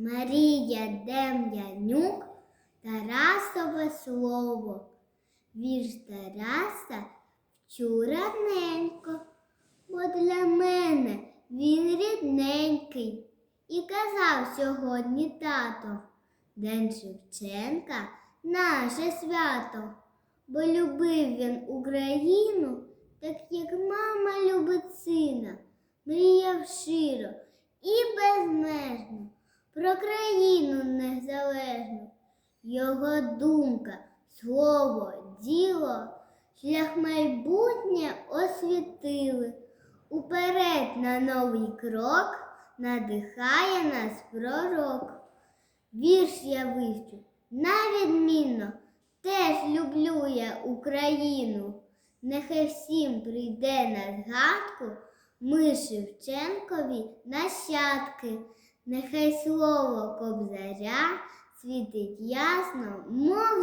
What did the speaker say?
Марія Дем'янюк, Тарасове слово. Вірш Тараса вчу раненько, бо для мене він рідненький. І казав сьогодні тато, День Шевченка наше свято, бо любив він Україну, так як мама любить сина, мріяв широ і безмежно про країну незалежну. Його думка, слово, діло, шлях майбутнє освітили. Уперед на новий крок надихає нас пророк. Вірш я вивчу навідмінно, теж люблю я Україну. Нехай всім прийде на згадку ми Шевченкові нащадки. Нехай слово кобзаря світить ясно, мов.